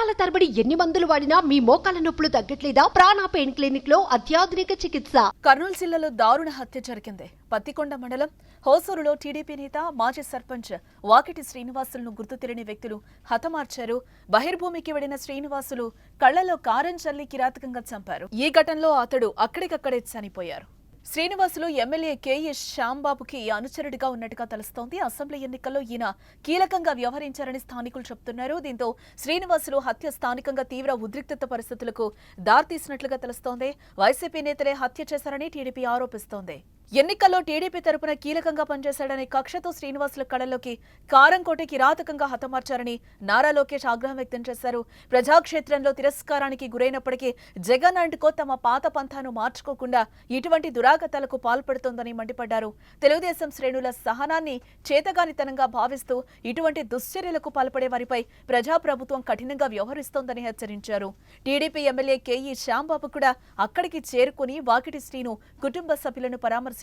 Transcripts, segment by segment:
సంవత్సరాల తరబడి ఎన్ని మందులు వాడినా మీ మోకాల నొప్పులు తగ్గట్లేదా? ప్రాణ పెయిన్ క్లినిక్లో అత్యాధునిక చికిత్స. కర్నూలు జిల్లాలో దారుణ హత్య జరిగింది. పత్తికొండ మండలం హోసూరులో టీడీపీ నేత మాజీ సర్పంచ్ వాకిటి శ్రీనివాసులను గుర్తు తెలియని వ్యక్తులు హతమార్చారు. బహిర్భూమికి వెళ్ళిన శ్రీనివాసులు కళ్ళలో కారం చల్లి కిరాతకంగా చంపారు. ఈ ఘటనలో అతడు అక్కడికక్కడే చనిపోయారు. శ్రీనివాసులు ఎమ్మెల్యే కేఎస్ శ్యాంబాబుకి అనుచరుడిగా ఉన్నట్టుగా తెలుస్తోంది. అసెంబ్లీ ఎన్నికల్లో ఈయన కీలకంగా వ్యవహరించారని స్థానికులు చెబుతున్నారు దీంతో శ్రీనివాసులు హత్య స్థానికంగా తీవ్ర ఉద్రిక్తత పరిస్థితులకు దారితీసినట్లుగా తెలుస్తోంది. వైసీపీ నేతలే హత్య చేశారని టీడీపీ ఆరోపిస్తోంది. ఎన్నికల్లో టీడీపీ తరపున కీలకంగా పనిచేశాడనే కక్షతో శ్రీనివాసుల కళలోకి కారంకోట కిరాతకంగా హతమార్చారని నారా లోకేష్ ఆగ్రహం వ్యక్తం చేశారు. ప్రజాక్షేత్రంలో తిరస్కారానికి గురైనప్పటికీ జగన్ అంటుకో తమ పాత పంథాను మార్చుకోకుండా ఇటువంటి దురాగతాలకు పాల్పడుతోందని మండిపడ్డారు. తెలుగుదేశం శ్రేణుల సహనాన్ని చేతగానితనంగా భావిస్తూ ఇటువంటి దుశ్చర్యలకు పాల్పడే వారిపై ప్రజాప్రభుత్వం కఠినంగా వ్యవహరిస్తోందని హెచ్చరించారు. టీడీపీ ఎమ్మెల్యే కేఈ శ్యాంబాబు కూడా అక్కడికి చేరుకుని వాకిటి శ్రీను కుటుంబ సభ్యులను పరామర్శించారు.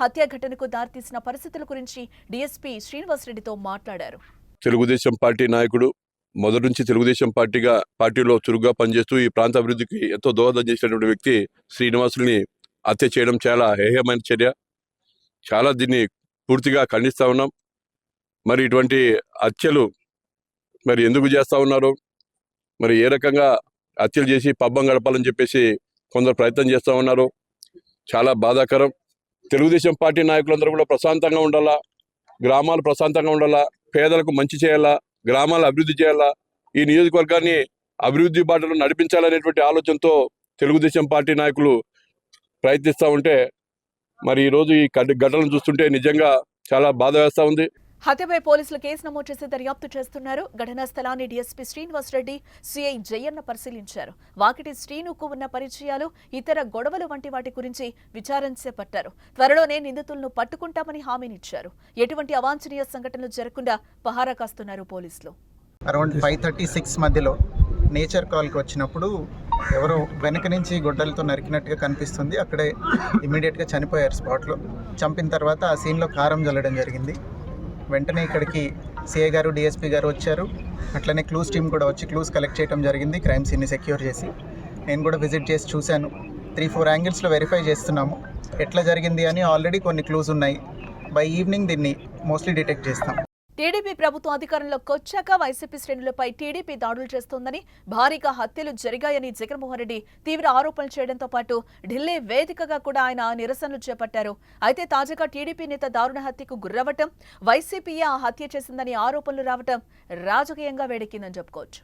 హత్య ఘటనకు దారితీసిన పరిస్థితుల గురించి డీఎస్పీ శ్రీనివాసరెడ్డితో మాట్లాడారు. తెలుగుదేశం పార్టీ నాయకుడు మొదటి నుంచి తెలుగుదేశం పార్టీగా పార్టీలో చురుగ్గా పనిచేస్తూ ఈ ప్రాంత అభివృద్ధికి ఎంతో దోహదం చేసినటువంటి వ్యక్తి శ్రీనివాసుని హత్య చేయడం చాలా హేయమైన చర్య. చాలా దీన్ని పూర్తిగా ఖండిస్తూ ఉన్నాం. మరి ఇటువంటి హత్యలు మరి ఎందుకు చేస్తా ఉన్నారు? మరి ఏ రకంగా హత్యలు చేసి పబ్బం గడపాలని చెప్పేసి కొందరు ప్రయత్నం చేస్తూ ఉన్నారు? చాలా బాధాకరం. తెలుగుదేశం పార్టీ నాయకులందరూ కూడా ప్రశాంతంగా ఉండాలా? గ్రామాలు ప్రశాంతంగా ఉండాలా? పేదలకు మంచి చేయాలా? గ్రామాలు అభివృద్ధి చేయాలా? ఈ నియోజకవర్గాన్ని అభివృద్ధి బాటలో నడిపించాలనేటువంటి ఆలోచనతో తెలుగుదేశం పార్టీ నాయకులు ప్రయత్నిస్తూ ఉంటే మరి ఈరోజు ఈ ఘటనలు చూస్తుంటే నిజంగా చాలా బాధ వేస్తూ ఉంది. హత్యపై పోలీసులు కేసు నమోదు చేసి దర్యాప్తు చేస్తున్నారు. ఘటనా స్థలాన్ని డీఎస్పీ శ్రీనివాసరెడ్డి సిఐ జయన్న పరిశీలించారు. వాకిటి శ్రీనుకు ఉన్న పరిచయాలు ఇతర గొడవలు వంటి వాటి గురించి విచారణ చేపట్టారు. త్వరలోనే నిందితులను పట్టుకుంటామని హామీనిచ్చారు. ఎటువంటి అవాంఛనీయ సంఘటనలు జరగకుండా పహారా కాస్తున్నారు పోలీసులు. అరౌండ్ ఫైవ్ థర్టీ సిక్స్ మధ్యలో నేచర్ కాల్కి వచ్చినప్పుడు ఎవరో వెనక నుంచి గొడ్డలతో నరికినట్టుగా కనిపిస్తుంది. అక్కడే ఇమీడియట్గా చనిపోయారు స్పాట్లో చంపిన తర్వాత ఆ సీన్లో కారం జల్లడం జరిగింది. వెంటనే ఇక్కడికి సిఐ గారు డిఎస్పీ గారు వచ్చారు. అట్లనే క్లూస్ టీం కూడా వచ్చి క్లూస్ కలెక్ట్ చేయడం జరిగింది క్రైమ్ సీన్ని సెక్యూర్ చేసి. నేను కూడా విజిట్ చేసి చూశాను. త్రీ ఫోర్ యాంగిల్స్లో వెరిఫై చేస్తున్నాము. ఎట్లా జరిగింది అని ఆల్రెడీ కొన్ని క్లూస్ ఉన్నాయి. బై ఈవినింగ్ దీన్ని మోస్ట్లీ డిటెక్ట్ చేస్తాం. టీడీపీ ప్రభుత్వం అధికారంలోకి వచ్చాక వైసీపీ శ్రేణులపై టీడీపీ దాడులు చేస్తోందని భారీగా హత్యలు జరిగాయని జగన్మోహన్ రెడ్డి తీవ్ర ఆరోపణలు చేయడంతో పాటు ఢిల్లీ వేదికగా కూడా ఆయన నిరసనలు చేపట్టారు. అయితే తాజాగా టీడీపీ నేత దారుణ హత్యకు గురవ్వటం వైసీపీయే ఆ హత్య చేసిందని ఆరోపణలు రావటం రాజకీయంగా వేడెక్కిందని చెప్పుకోవచ్చు.